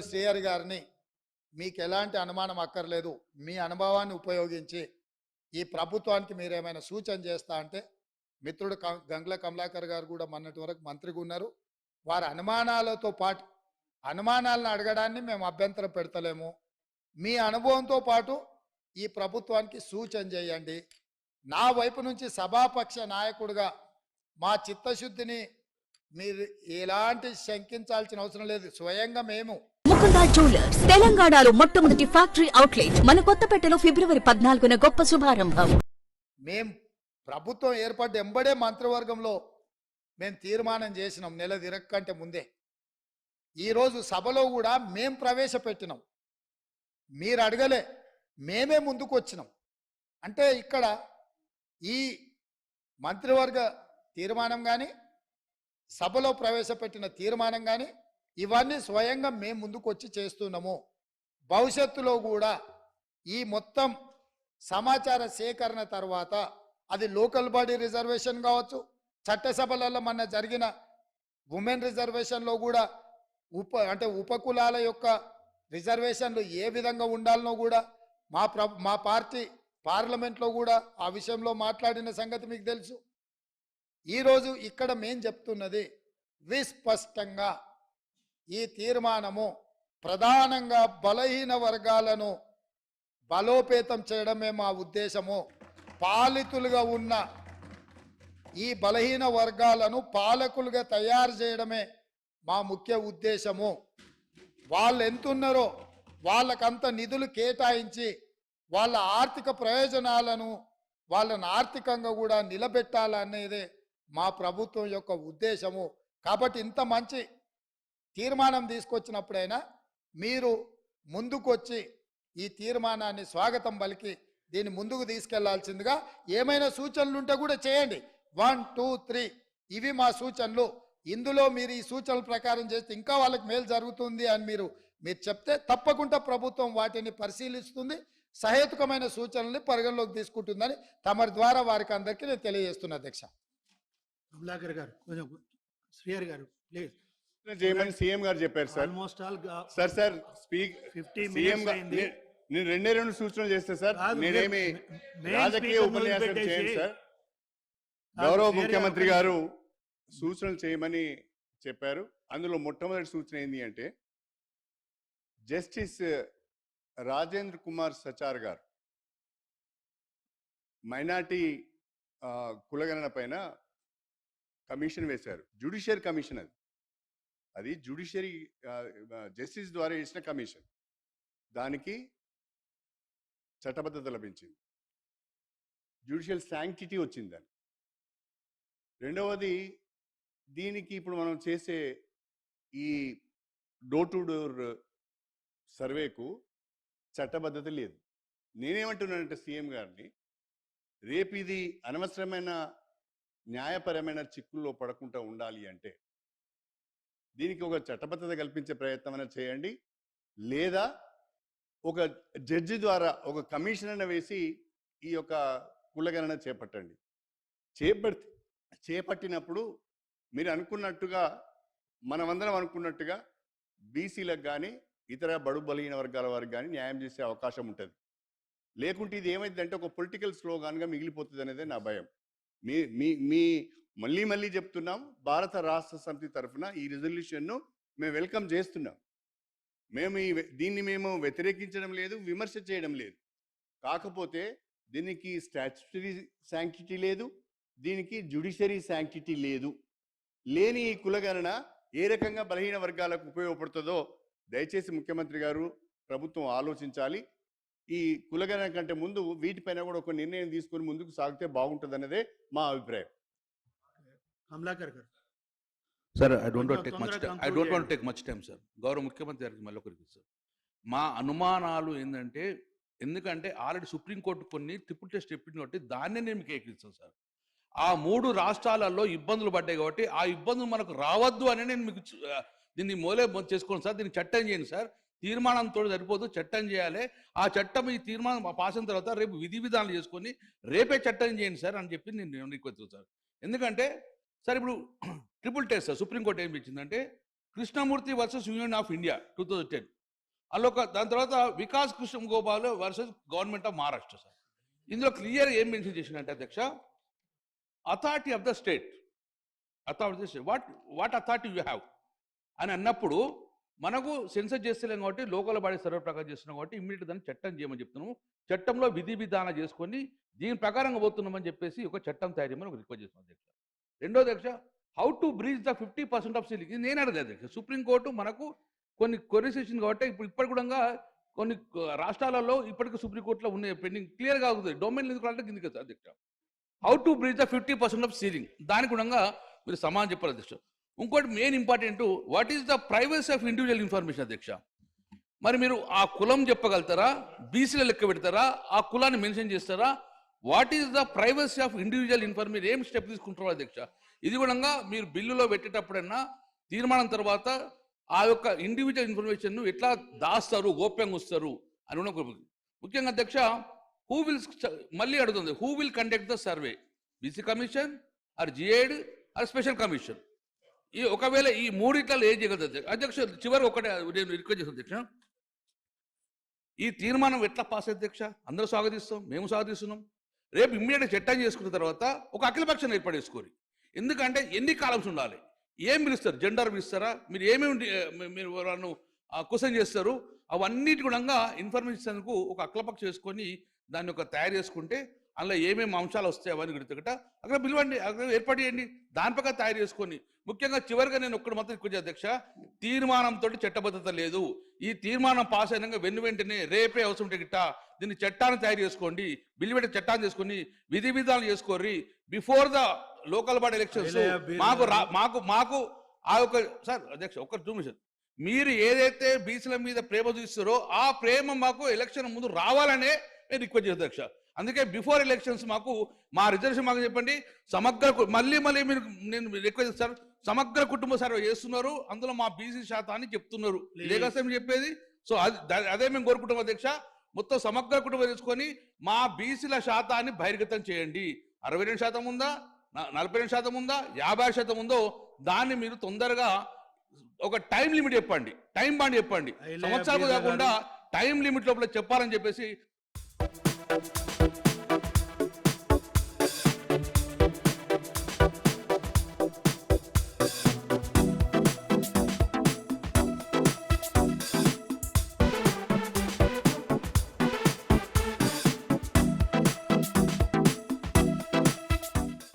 పెద్దలు శ్రేయర్ గారిని మీకు ఎలాంటి అనుమానం అక్కర్లేదు మీ అనుభవాన్ని ఉపయోగించి ఈ ప్రభుత్వానికి మీరు ఏమైనా సూచన చేస్తా అంటే మిత్రుడు కం- గంగ్ల కమలాకర్ గారు కూడా మొన్నటి వరకు మంత్రిగా ఉన్నారు. వారి అనుమానాలతో పాటు అనుమానాలను అడగడాన్ని మేము అభ్యంతరం పెడతలేము. మీ అనుభవంతో పాటు ఈ ప్రభుత్వానికి సూచన చేయండి. నా వైపు నుంచి సభాపక్ష నాయకుడిగా మా చిత్తశుద్ధిని మీరు ఎలాంటి శంకించాల్సిన అవసరం లేదు. స్వయంగా మేము ముకుంద జ్యువెలర్స్ తెలంగాణలో మొట్టమొదటి ఫ్యాక్టరీ అవుట్లెట్ మన కొత్తపేటలో ఫిబ్రవరి పద్నాలుగున గొప్ప శుభారంభం. మేం ప్రభుత్వం ఏర్పడ్డ ఎంబడే మంత్రివర్గంలో మేము తీర్మానం చేసినాం నెల తిరగకంటే ముందే. ఈరోజు సభలో కూడా మేం ప్రవేశపెట్టినాం. మీరు అడగలే మేమే ముందుకు వచ్చినాం. అంటే ఇక్కడ ఈ మంత్రివర్గ తీర్మానం కానీ సభలో ప్రవేశపెట్టిన తీర్మానం కానీ ఇవన్నీ స్వయంగా మేము ముందుకు వచ్చి చేస్తున్నాము. భవిష్యత్తులో కూడా ఈ మొత్తం సమాచార సేకరణ తర్వాత అది లోకల్ బాడీ రిజర్వేషన్ కావచ్చు చట్టసభలలో మన జరిగిన ఉమెన్ రిజర్వేషన్లో కూడా ఉప అంటే ఉపకులాల యొక్క రిజర్వేషన్లు ఏ విధంగా ఉండాలనో కూడా మా ప్ర మా పార్టీ పార్లమెంట్లో కూడా ఆ విషయంలో మాట్లాడిన సంగతి మీకు తెలుసు. ఈరోజు ఇక్కడ మేం చెప్తున్నది విస్పష్టంగా ఈ తీర్మానము ప్రధానంగా బలహీన వర్గాలను బలోపేతం చేయడమే మా ఉద్దేశము. పాలితులుగా ఉన్న ఈ బలహీన వర్గాలను పాలకులుగా తయారు చేయడమే మా ముఖ్య ఉద్దేశము. వాళ్ళు ఎంతున్నారో వాళ్ళకంత నిధులు కేటాయించి వాళ్ళ ఆర్థిక ప్రయోజనాలను వాళ్ళని ఆర్థికంగా కూడా నిలబెట్టాలనేదే మా ప్రభుత్వం యొక్క ఉద్దేశము. కాబట్టి ఇంత మంచి తీర్మానం తీసుకొచ్చినప్పుడైనా మీరు ముందుకొచ్చి ఈ తీర్మానాన్ని స్వాగతం పలికి దీన్ని ముందుకు తీసుకెళ్ళాల్సిందిగా ఏమైనా సూచనలు ఉంటే కూడా చేయండి. One two three. ఇవి మా సూచనలు. ఇందులో మీరు ఈ సూచనల ప్రకారం చేస్తే ఇంకా వాళ్ళకి మేలు జరుగుతుంది అని మీరు మీరు చెప్తే తప్పకుండా ప్రభుత్వం వాటిని పరిశీలిస్తుంది. సహేతుకమైన సూచనల్ని పరిగణలోకి తీసుకుంటుందని తమరి ద్వారా వారికి అందరికీ నేను తెలియజేస్తున్నా అధ్యక్ష. కమలాకర్ గారు కొంచెం శ్రీహరి గారు ప్లీజ్. చేయమని సీఎం గారు చెప్పారు sir. Almost all sir sir speak 50 CM. నేను రెండే రెండు సూచనలు చేస్తే సార్ నేనేమి రాజకీయ ఉపన్యాసం చేయను సార్. గౌరవ ముఖ్యమంత్రి గారు సూచనలు చేయమని చెప్పారు. అందులో మొట్టమొదటి సూచన ఏంటి అంటే జస్టిస్ రాజేంద్ర కుమార్ సచార్ గారు మైనార్టీ ఆ, కులగణన పైన కమిషన్ వేశారు. జ్యుడిషియరీ కమిషన్ అది. అది జ్యుడిషియరీ జస్టిస్ ద్వారా ఇచ్చిన కమిషన్. దానికి చట్టబద్ధత లభించింది. జ్యుడిషియల్ శాంక్టిటీ వచ్చింది దానికి. రెండవది దీనికి ఇప్పుడు మనం చేసే ఈ డోర్ టు డోర్ సర్వేకు చట్టబద్ధత లేదు. నేనేమంటున్నానంటే సీఎం గారిని రేపు ఇది అనవసరమైన న్యాయపరమైన చిక్కుల్లో పడకుండా ఉండాలి అంటే దీనికి ఒక చట్టబద్ధత కల్పించే ప్రయత్నం చేయండి. లేదా ఒక జడ్జి ద్వారా ఒక కమిషనర్ వేసి ఈ యొక్క కులగణన చేపట్టండి. చేపట్టి చేపట్టినప్పుడు మీరు అనుకున్నట్టుగా మనమందరం అనుకున్నట్టుగా బీసీలకు కానీ ఇతర బడు బలహీన వర్గాల వారికి కానీ న్యాయం చేసే అవకాశం ఉంటుంది. లేకుంటే ఇది ఏమైందంటే ఒక పొలిటికల్ స్లోగాన్గా మిగిలిపోతుంది అనేది నా భయం. మీ మీ మీ మళ్ళీ మళ్ళీ చెప్తున్నాం భారత రాష్ట్ర సమితి తరఫున ఈ రెజల్యూషన్ను మేము వెల్కమ్ చేస్తున్నాం. మేము ఈ దీన్ని మేము వ్యతిరేకించడం లేదు విమర్శ చేయడం లేదు. కాకపోతే దీనికి స్టాచ్యుటరీ శాంక్టిటీ లేదు దీనికి జుడిషరీ శాంక్టిటీ లేదు. లేని ఈ కులగణన ఏ రకంగా బలహీన వర్గాలకు ఉపయోగపడుతుందో దయచేసి ముఖ్యమంత్రి గారు ప్రభుత్వం ఆలోచించాలి. ఈ కులగణన కంటే ముందు వీటిపైన కూడా ఒక నిర్ణయం తీసుకొని ముందుకు సాగితే బాగుంటుంది మా అభిప్రాయం. కమలాకర్ గారు సార్ ఐ డోంట్ కొంచెం take much I don't want. Take much time sir గౌరవ ముఖ్యమంత్రి గారికి మళ్ళీ ఒకరికి సార్ మా అనుమానాలు ఏంటంటే ఎందుకంటే ఆల్రెడీ సుప్రీంకోర్టు కొన్ని ట్రిపుల్ టెస్ట్ చెప్పింది కాబట్టి దాన్నే నేను మీకు ఏకిస్తాను సార్ ఆ మూడు రాష్ట్రాలలో ఇబ్బందులు పడ్డాయి కాబట్టి ఆ ఇబ్బందులు మనకు రావద్దు అని నేను మీకు దీన్ని మూలే చేసుకోండి సార్ దీన్ని చట్టం చేయండి సార్ తీర్మానంతో సరిపోదు చట్టం చేయాలి. ఆ చట్టం ఈ తీర్మానం పాస్ అయిన తర్వాత రేపు విధి విధానాలు చేసుకొని రేపే చట్టం చేయండి సార్ అని చెప్పి నేను రిక్వెస్ట్ సార్ ఎందుకంటే సార్ ఇప్పుడు triple test sir Supreme Court ఏం ఇచ్చిందంటే Krishnamurthy versus Union of India two thousand ten. అల్లొక దాని తర్వాత Vikas Krishna Gopal versus government of Maharashtra sir. ఇందులో క్లియర్ ఏం మెన్షన్ చేసిందంటే అధ్యక్ష authority of the state authority state what what authority you have అని అన్నప్పుడు మనకు సెన్సర్ చేస్తలేం కాబట్టి లోకల్ బాడీ సర్వే ప్రకారం చేస్తున్నాం కాబట్టి ఇమ్మీడియట్ దాన్ని చట్టం చేయమని చెప్తున్నాము. చట్టంలో విధి విధానం చేసుకొని దీని ప్రకారంగా పోతున్నామని చెప్పేసి ఒక చట్టం తయారు చేయమని ఒక రిక్వెస్ట్ చేస్తున్నాం అధ్యక్ష. రెండో అధ్యక్ష how to breach the fifty percent of ceiling ఇది నేను అడగలేదు. అధ్యక్ష సుప్రీంకోర్టు మనకు కొన్ని కొరిసేషన్ కాబట్టి ఇప్పుడు ఇప్పటి కూడా కొన్ని రాష్ట్రాలలో ఇప్పటికీ సుప్రీంకోర్టులో ఉన్నాయి. పెండింగ్ క్లియర్గా అవుతుంది డొమైన్ ఎందుకు అంటే కిందికి అధ్యక్ష. How to breach the fifty percent of ceiling దానికి గుణంగా మీరు సమానం చెప్పాలి అధ్యక్ష. ఇంకోటి main important what is the privacy of individual information అధ్యక్ష? మరి మీరు ఆ కులం చెప్పగలుగుతారా? బీసీలో లెక్క పెడతారా? ఆ కులాన్ని మెన్షన్ చేస్తారా? What is the privacy of individual information ఏం స్టెప్ తీసుకుంటారో అధ్యక్ష? ఇది కూడా మీరు బిల్లులో పెట్టేటప్పుడైనా తీర్మానం తర్వాత ఆ యొక్క ఇండివిజువల్ ఇన్ఫర్మేషన్ ఎట్లా దాస్తారు గోప్యంగా వస్తారు అని కూడా ఒక- ముఖ్యంగా అధ్యక్ష హూ విల్ మళ్ళీ అడుగుతుంది. Who will conduct the survey BC commission or జిఐడ్ or special commission ఈ ఒకవేళ ఈ మూడిట్లలో ఏం చేయగలదు అధ్యక్ష? చివరి ఒకటే నేను రిక్వెస్ట్ చేస్తాను అధ్యక్ష. ఈ తీర్మానం ఎట్లా పాస్ అధ్యక్ష? అందరూ స్వాగతిస్తాం మేము స్వాగతిస్తున్నాం. రేపు ఇమ్మీడియట్ చట్టం చేసుకున్న తర్వాత ఒక అఖిలపక్షం ఏర్పాటు ఎందుకంటే ఎన్ని కాలమ్స్ ఉండాలి? ఏం పిలుస్తారు? జెండర్ పిలుస్తారా? మీరు ఏమేమి మీరు వాళ్ళను క్వశ్చన్ చేస్తారు? అవన్నిటి కూడా ఇన్ఫర్మేషన్కు ఒక అఖిలపక్షం చేసుకొని దాన్ని ఒక తయారు చేసుకుంటే అందులో ఏమేమి అంశాలు వస్తాయి అవన్నీ గుర్తుకట. అక్కడ పిలవండి అక్కడ ఏర్పాటు చేయండి. దాని తయారు చేసుకొని. ముఖ్యంగా చివరిగా నేను ఒక్కడు మాత్రం ఎక్కువ అధ్యక్ష తీర్మానంతో చట్టబద్ధత లేదు. ఈ తీర్మానం పాస్ అయినాక వెను వెంటనే రేపే అవసరం ఉంటే గిట్ట దీన్ని చట్టాన్ని తయారు చేసుకోండి బిల్లు పెట్టి చట్టాన్ని చేసుకొని విధి విధానాలు చేసుకోర్రి before the local body elections. మాకు మాకు మాకు ఆ యొక్క సార్ అధ్యక్ష ఒక్క టూ మిషన్ మీరు ఏదైతే బీసీల మీద ప్రేమ చూస్తారో ఆ ప్రేమ మాకు ఎలక్షన్ ముందు రావాలనే నేను రిక్వెస్ట్ చేస్తాను అధ్యక్ష అందుకే బిఫోర్ ఎలక్షన్స్ మాకు మా రిజర్వేషన్ మాకు చెప్పండి. సమగ్ర మళ్ళీ మళ్ళీ మీరు నేను రిక్వెస్ట్ చేస్తాను సమగ్ర కుటుంబ సర్వే చేస్తున్నారు అందులో మా బీసీ శాతాన్ని చెప్తున్నారు. సార్ మీరు చెప్పేది. సో అది అదే మేము కోరుకుంటాం అధ్యక్ష. మొత్తం సమగ్ర కుటుంబం తీసుకొని మా బీసీల శాతాన్ని బహిర్గతం చేయండి. అరవై రెండు శాతం ఉందా? నలభై రెండు శాతం ఉందా? యాభై శాతం ఉందో దాన్ని మీరు తొందరగా ఒక టైం లిమిట్ చెప్పండి. టైం బాండ్ చెప్పండి. సంవత్సరాలు కాకుండా టైం లిమిట్ లోపల చెప్పాలని చెప్పేసి